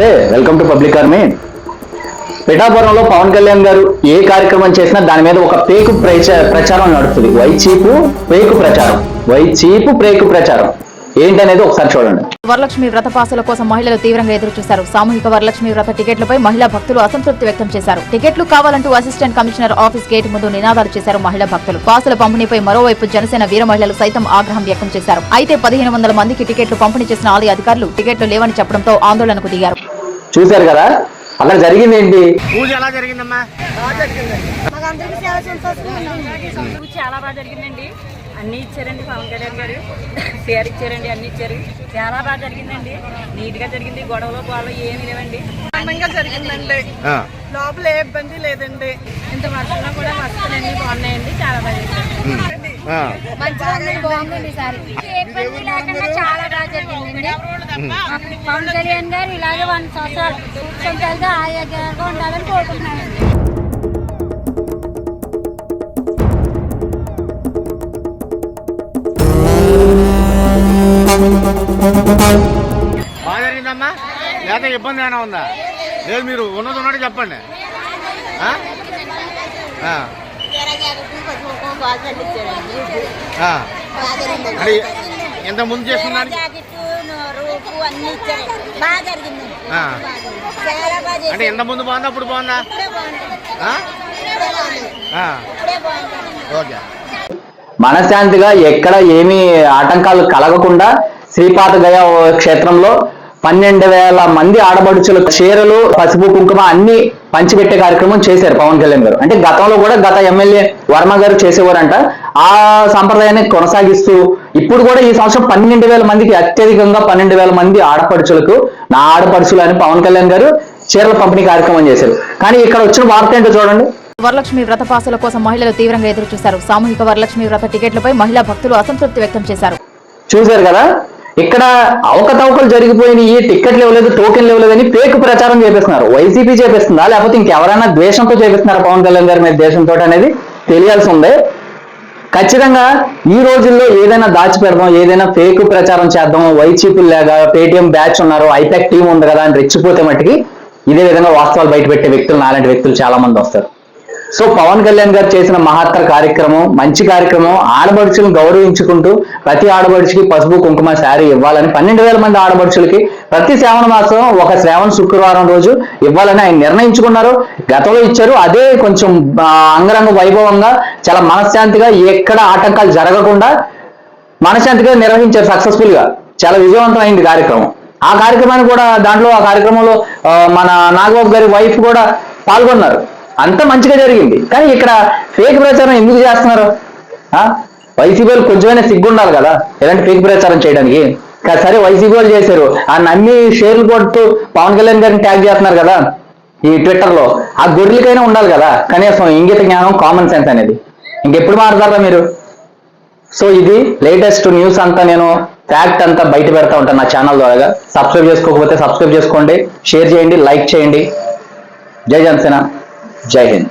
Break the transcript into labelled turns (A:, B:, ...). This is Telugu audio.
A: నమస్తే వెల్కమ్ టు పబ్లిక్ ఆర్మీ పిఠాపురంలో పవన్ కళ్యాణ్ గారు ఏ కార్యక్రమం చేసినా దాని మీద ఒక పేకు ప్రచారం నడుస్తుంది వై చీపు పేకు ప్రచారం. వై చీపు పేకు ప్రచారం. ఏంటనేది ఒకసారి చూడండి.
B: వరలక్ష్మి వ్రత పాసుల కోసం మహిళలు తీవ్రంగా ఎదురు చూశారు సామూహిక వరలక్ష్మి వ్రత టికెట్లపై మహిళా భక్తులు అసంతృప్తి వ్యక్తం చేశారు. టికెట్లు కావాలంటూ అసిస్టెంట్ కమిషనర్ ఆఫీస్ గేట్ ముందు నినాదాలు చేశారు మహిళా భక్తులు. పాసుల పంపిణీపై మరోవైపు జనసేన వీర మహిళలు సైతం ఆగ్రహం వ్యక్తం చేశారు. అయితే పదిహేను వందల మందికి టికెట్లు పంపిణీ చేసిన ఆలయ అధికారులు టికెట్లు లేవని చెప్పడంతో ఆందోళనకు దిగారు.
A: చూశారు కదా? అక్కడ జరిగింది ఏంటి?
C: పూజ ఎలా జరిగిందమ్మా?
D: చాలా
E: బాగా జరిగిందండి. అన్ని ఇచ్చారండి పవన్ కళ్యాణ్ గారు. షేర్ ఇచ్చారండి అన్ని ఇచ్చారు. చాలా బాగా జరిగిందండి. నీట్గా జరిగింది. గొడవలు గొడవలు ఏమి లేవండి.
D: జరిగిందండి. లోపల ఏ ఇబ్బంది లేదండి.
E: ఇంత వర్షంలో కూడా వసతులు అన్ని బాగున్నాయండి. చాలా బాగా జరిగింది.
F: మంచిగా బాగుందండి ఈసారి ఇబ్బంది లేకుండా చాలా బాగా జరిగిందండి. పవన్ కళ్యాణ్ గారు ఇలాగే వంద సంవత్సరాలు సంవత్సరాలుగా ఆరోగ్యంగా ఉండాలని కోరుకుంటున్నానండి.
C: బాగా జరిగిందమ్మా? లేదా ఇబ్బంది ఏమైనా ఉందా? లేదు మీరు ఉన్నది ఉన్నట్టు చెప్పండి. ఆ? ఎంత ముందు చేస్తున్నాను అంటే ఎంత ముందు బాగుందా అప్పుడు బాగుందా. ఓకే.
A: మనశ్శాంతిగా ఎక్కడ ఏమీ ఆటంకాలు కలగకుండా శ్రీపాద గయ క్షేత్రంలో పన్నెండు వేల మంది ఆడబడుచులు చీరలు పసుపు కుంకుమ అన్ని పంచిపెట్టే కార్యక్రమం చేశారు పవన్ కళ్యాణ్ గారు. అంటే గతంలో కూడా గత ఎమ్మెల్యే వర్మ గారు చేసేవారంట. ఆ సంప్రదాయాన్ని కొనసాగిస్తూ ఇప్పుడు కూడా ఈ సంవత్సరం పన్నెండు వేల మందికి అత్యధికంగా పన్నెండు వేల మంది ఆడపడుచులకు నా ఆడపడుచులు అని పవన్ కళ్యాణ్ గారు చీరల పంపిణీ కార్యక్రమం చేశారు. కానీ ఇక్కడ వచ్చిన వార్త ఏంటో చూడండి.
B: వరలక్ష్మి వ్రత పాసుల కోసం మహిళలు తీవ్రంగా ఎదురు చూశారు సామూహిక వరలక్ష్మి వ్రత టికెట్లపై మహిళా భక్తులు అసంతృప్తి వ్యక్తం చేశారు.
A: చూశారు కదా? ఇక్కడ అవకతవకలు జరిగిపోయినాయి టికెట్లు ఇవ్వలేదు టోకెన్లు ఇవ్వలేదని పేకు ప్రచారం చేపిస్తున్నారు. వైసీపీ చేపిస్తుందా? లేకపోతే ఇంకెవరైనా ద్వేషంతో చేపిస్తున్నారా పవన్ కళ్యాణ్ గారి మీద ద్వేషంతో అనేది తెలియాల్సి ఉంది. ఖచ్చితంగా ఈ రోజుల్లో ఏదైనా దాచి పెడదాం ఏదైనా ఫేక్ ప్రచారం చేద్దాం వైసీపీ లేగా పేటిఎం బ్యాచ్ ఉన్నారు ఐపాక్ టీం ఉంది కదా అని రెచ్చిపోతే మట్టుకి ఇదే విధంగా వాస్తవాలు బయట పెట్టే వ్యక్తులు నాలాంటి వ్యక్తులు చాలా మంది వస్తారు. సో పవన్ కళ్యాణ్ గారు చేసిన మహత్తర కార్యక్రమం మంచి కార్యక్రమం. ఆడబడుచులను గౌరవించుకుంటూ ప్రతి ఆడబడుచుకి పసుపు కుంకుమ శారీ ఇవ్వాలని పన్నెండు వేల మంది ఆడబడుచులకి ప్రతి శ్రావణ మాసం ఒక శ్రావణ శుక్రవారం రోజు ఇవ్వాలని ఆయన నిర్ణయించుకున్నారు. గతంలో ఇచ్చారు. అదే కొంచెం అంగరంగ వైభవంగా చాలా మనశ్శాంతిగా ఎక్కడ ఆటంకాలు జరగకుండా మనశ్శాంతిగా నిర్వహించారు సక్సెస్ఫుల్గా చాలా విజయవంతమైంది కార్యక్రమం. ఆ కార్యక్రమాన్ని కూడా దాంట్లో ఆ కార్యక్రమంలో మన నాగబాబు గారి వైఫ్ కూడా పాల్గొన్నారు. అంత మంచిగా జరిగింది. కానీ ఇక్కడ ఫేక్ ప్రచారం ఎందుకు చేస్తున్నారు? ఆ? వైసీపీ వాళ్ళు కొంచెమైనా సిగ్గు ఉండాలి కదా ఎలాంటి ఫేక్ ప్రచారం చేయడానికి? సరే వైసీపీ వాళ్ళు చేశారు. ఆ నమ్మి షేర్లు కొడుతూ పవన్ కళ్యాణ్ గారిని ట్యాగ్ చేస్తున్నారు కదా ఈ ట్విట్టర్లో ఆ గొర్రెలకైనా ఉండాలి కదా కనీసం ఇంగిత జ్ఞానం కామన్ సెన్స్ అనేది. ఇంకెప్పుడు మారుతారా మీరు? సో ఇది లేటెస్ట్ న్యూస్ అంతా నేను ఫ్యాక్ట్ అంతా బయట పెడతా ఉంటాను నా ఛానల్ ద్వారా సబ్స్క్రైబ్ చేసుకోకపోతే సబ్స్క్రైబ్ చేసుకోండి షేర్ చేయండి లైక్ చేయండి. జై జనసేన.
C: জয় হিন্দ।